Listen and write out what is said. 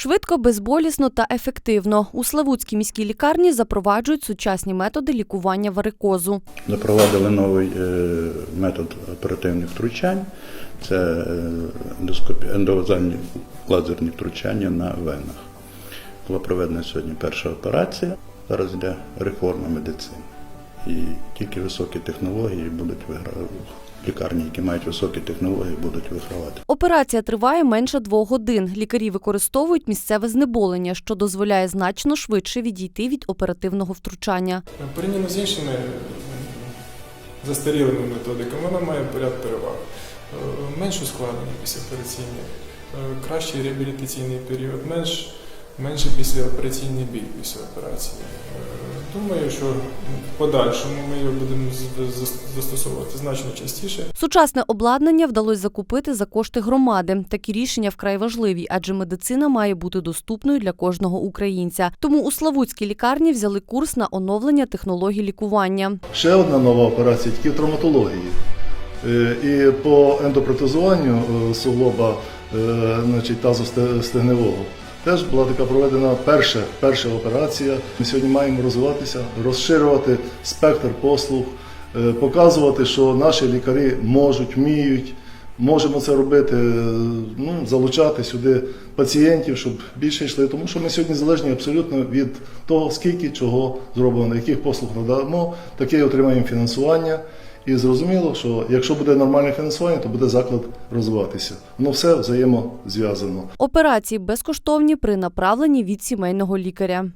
Швидко, безболісно та ефективно. У Славутській міській лікарні запроваджують сучасні методи лікування варикозу. Запровадили новий е, метод оперативних втручань. Це е, ендовазальні лазерні втручання на венах. Була проведена сьогодні перша операція. Зараз йде реформа медицини. І тільки високі технології будуть вигравати. Лікарні, які мають високі технології, будуть вигравати. Операція триває менше двох годин. Лікарі використовують місцеве знеболення, що дозволяє значно швидше відійти від оперативного втручання. Порівняно з іншими застарілими методиками, вона має поряд переваг. Е, Менш ускладнення післяопераційне, е, кращий реабілітаційний період, менш, менший післяопераційний біль після операції. Е, Думаю, що в подальшому ми його будемо застосовувати значно частіше. Сучасне обладнання вдалося закупити за кошти громади. Такі рішення вкрай важливі, адже медицина має бути доступною для кожного українця. Тому у Славутській лікарні взяли курс на оновлення технологій лікування. Ще одна нова операція тільки в травматології. Е, І по ендопротезуванню е, суглоба значить, тазостегневого теж була така проведена перша, перша операція. Ми сьогодні маємо розвиватися, розширювати спектр послуг, е, показувати, що наші лікарі можуть, вміють. Можемо це робити, е, ну, залучати сюди пацієнтів, щоб більше йшли. Тому що ми сьогодні залежні абсолютно від того, скільки чого зроблено, яких послуг надамо, таке отримаємо фінансування. І зрозуміло, що якщо буде нормальне фінансування, то буде заклад розвиватися. Воно все взаємозв'язано. Операції безкоштовні при направленні від сімейного лікаря.